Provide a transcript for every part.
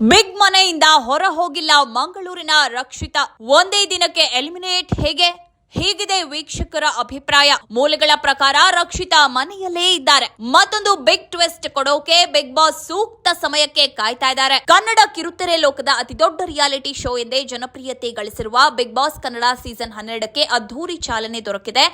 Big ಮನೆಯಿಂದ ಹೊರ ಹೋಗಿಲ್ಲ ಮಂಗಳೂರಿನ ರಕ್ಷಿತಾ. ಒಂದೇ ದಿನಕ್ಕೆ ಎಲಿಮಿನೇಟ್ ಹೇಗೆ? ಹೀಗಿದೆ ವೀಕ್ಷಕರ ಅಭಿಪ್ರಾಯ. ಮೂಲಗಳ ಪ್ರಕಾರ ರಕ್ಷಿತಾ ಮನೆಯಲ್ಲೇ ಇದ್ದಾರೆ. ಮತ್ತೊಂದು ಬಿಗ್ ಟ್ವಿಸ್ಟ್ ಕೊಡೋಕೆ ಬಿಗ್ ಬಾಸ್ ಸೂಕ್ತ ಸಮಯಕ್ಕೆ ಕಾಯ್ತಾ ಇದ್ದಾರೆ. ಕನ್ನಡ ಕಿರುತೆರೆ ಲೋಕದ ಅತಿದೊಡ್ಡ ರಿಯಾಲಿಟಿ ಶೋ ಎಂದೇ ಜನಪ್ರಿಯತೆ ಗಳಿಸಿರುವ ಬಿಗ್ ಬಾಸ್ ಕನ್ನಡ ಸೀಸನ್ ಹನ್ನೆರಡಕ್ಕೆ ಅದ್ದೂರಿ ಚಾಲನೆ ದೊರಕಿದೆ.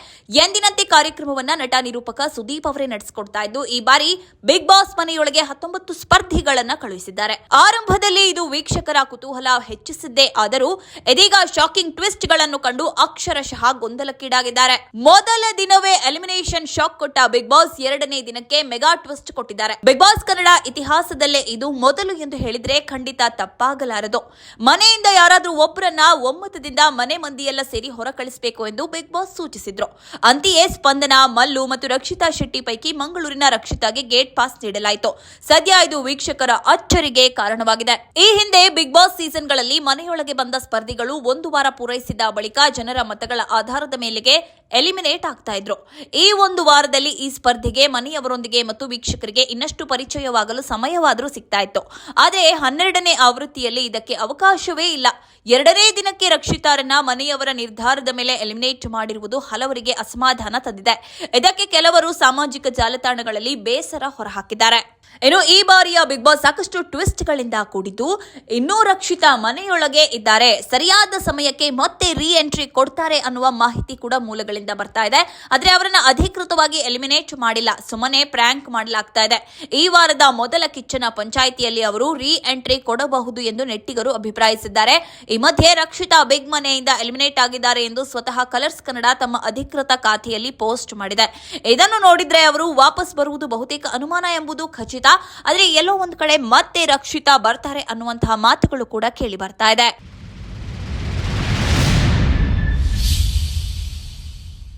ಎಂದಿನಂತೆ ಕಾರ್ಯಕ್ರಮವನ್ನ ನಟ ನಿರೂಪಕ ಸುದೀಪ್ ಅವರೇ ನಡೆಸಿಕೊಡ್ತಾ ಇದ್ದು, ಈ ಬಾರಿ ಬಿಗ್ ಬಾಸ್ ಮನೆಯೊಳಗೆ ಹತ್ತೊಂಬತ್ತು ಸ್ಪರ್ಧಿಗಳನ್ನ ಕಳುಹಿಸಿದ್ದಾರೆ. ಆರಂಭದಲ್ಲಿ ಇದು ವೀಕ್ಷಕರ ಕುತೂಹಲ ಹೆಚ್ಚಿಸಿದ್ದೇ ಆದರೂ, ಇದೀಗ ಶಾಕಿಂಗ್ ಟ್ವಿಸ್ಟ್ಗಳನ್ನು ಕಂಡು ಅಕ್ಷರಶಃ ಗೊಂದಲಕ್ಕೀಡಾಗಿದ್ದಾರೆ. ಮೊದಲ ದಿನವೇ ಎಲಿಮಿನೇಷನ್ ಶಾಕ್ ಕೊಟ್ಟ ಬಿಗ್ ಬಾಸ್ ಎರಡನೇ ದಿನಕ್ಕೆ ಮೆಗಾ ಟ್ವಿಸ್ಟ್ ಕೊಟ್ಟಿದ್ದಾರೆ. ಬಿಗ್ ಬಾಸ್ ಕನ್ನಡ ಇತಿಹಾಸದಲ್ಲೇ ಇದು ಮೊದಲು ಎಂದು ಹೇಳಿದ್ರೆ ಖಂಡಿತ ತಪ್ಪಾಗಲಾರದು. ಮನೆಯಿಂದ ಯಾರಾದ್ರೂ ಒಬ್ಬರನ್ನ ಒಮ್ಮತದಿಂದ ಮನೆ ಮಂದಿಯೆಲ್ಲ ಸೇರಿ ಹೊರ ಕಳಿಸಬೇಕು ಎಂದು ಬಿಗ್ ಬಾಸ್ ಸೂಚಿಸಿದ್ರು. ಅಂತೆಯೇ ಸ್ಪಂದನ, ಮಲ್ಲು ಮತ್ತು ರಕ್ಷಿತಾ ಶೆಟ್ಟಿ ಪೈಕಿ ಮಂಗಳೂರಿನ ರಕ್ಷಿತಾಗೆ ಗೇಟ್ ಪಾಸ್ ನೀಡಲಾಯಿತು. ಸದ್ಯ ಇದು ವೀಕ್ಷಕರ ಅಚ್ಚರಿಗೆ ಕಾರಣವಾಗಿದೆ. ಈ ಹಿಂದೆ ಬಿಗ್ ಬಾಸ್ ಸೀಸನ್ಗಳಲ್ಲಿ ಮನೆಯೊಳಗೆ ಬಂದ ಸ್ಪರ್ಧಿಗಳು ಒಂದು ವಾರ ಪೂರೈಸಿದ ಬಳಿಕ ಜನರ ಮತಗಳ ಆಧಾರದ ಮೇಲೆಗೆ ಎಲಿಮಿನೇಟ್ ಆಗ್ತಾ ಇದ್ರು. ಈ ಒಂದು ವಾರದಲ್ಲಿ ಈ ಸ್ಪರ್ಧೆಗೆ, ಮನೆಯವರೊಂದಿಗೆ ಮತ್ತು ವೀಕ್ಷಕರಿಗೆ ಇನ್ನಷ್ಟು ಪರಿಚಯವಾಗಲು ಸಮಯವಾದರೂ ಸಿಗ್ತಾ ಇತ್ತು. ಆದರೆ ಹನ್ನೆರಡನೇ ಆವೃತ್ತಿಯಲ್ಲಿ ಇದಕ್ಕೆ ಅವಕಾಶವೇ ಇಲ್ಲ. ಎರಡನೇ ದಿನಕ್ಕೆ ರಕ್ಷಿತಾರನ್ನ ಮನೆಯವರ ನಿರ್ಧಾರದ ಮೇಲೆ ಎಲಿಮಿನೇಟ್ ಮಾಡಿರುವುದು ಹಲವರಿಗೆ ಅಸಮಾಧಾನ ತಂದಿದೆ. ಇದಕ್ಕೆ ಕೆಲವರು ಸಾಮಾಜಿಕ ಜಾಲತಾಣಗಳಲ್ಲಿ ಬೇಸರ ಹೊರಹಾಕಿದ್ದಾರೆ. ಇನ್ನು ಈ ಬಾರಿಯ ಬಿಗ್ ಬಾಸ್ ಸಾಕಷ್ಟು ಟ್ವಿಸ್ಟ್ ಗಳಿಂದ ಕೂಡಿದ್ದು ಇನ್ನೂ ರಕ್ಷಿತಾ ಮನೆಯೊಳಗೆ ಇದ್ದಾರೆ. ಸರಿಯಾದ ಸಮಯಕ್ಕೆ ಮತ್ತೆ ರೀ ಎಂಟ್ರಿ ಕೊಡ್ತಾರೆ ಅನ್ನುವ ಮಾಹಿತಿ ಕೂಡ ಮೂಲಗಳಿಂದ ಬರ್ತಾ ಇದೆ. ಆದ್ರೆ ಅವರನ್ನ ಅಧಿಕೃತವಾಗಿ ಎಲಿಮಿನೇಟ್ ಮಾಡಿಲ್ಲ. ಸುಮ್ಮನೆ ಪ್ರ್ಯಾಂಕ್ ಮಾಡಲಾಗ್ತಾ ಇದೆ. ಈ ವಾರದ ಮೊದಲ ಕಿಚ್ಚನ ಪಂಚಾಯಿತಿಯಲ್ಲಿ ಅವರು ರೀ ಎಂಟ್ರಿ ಕೊಡಬಹುದು ಎಂದು ನೆಟ್ಟಿಗರು ಅಭಿಪ್ರಾಯಿಸಿದ್ದಾರೆ. ಈ ಮಧ್ಯೆ ರಕ್ಷಿತಾ ಬಿಗ್ ಮನೆಯಿಂದ ಎಲಿಮಿನೇಟ್ ಆಗಿದ್ದಾರೆ ಎಂದು ಸ್ವತಃ ಕಲರ್ಸ್ ಕನ್ನಡ ತಮ್ಮ ಅಧಿಕೃತ ಖಾತೆಯಲ್ಲಿ ಪೋಸ್ಟ್ ಮಾಡಿದೆ. ಇದನ್ನು ನೋಡಿದ್ರೆ ಅವರು ವಾಪಸ್ ಬರುವುದು ಬಹುತೇಕ ಅನುಮಾನ ಎಂಬುದು ಖಚಿತ ಆದ್ರೆ ಎಲ್ಲೋ ಒಂದ್ ಕಡೆ ಮತ್ತೆ ರಕ್ಷಿತಾ ಬರ್ತಾರೆ ಅನ್ನುವಂತಹ ಮಾತುಗಳು ಕೂಡ ಕೇಳಿ ಬರ್ತಾ ಇದೆ.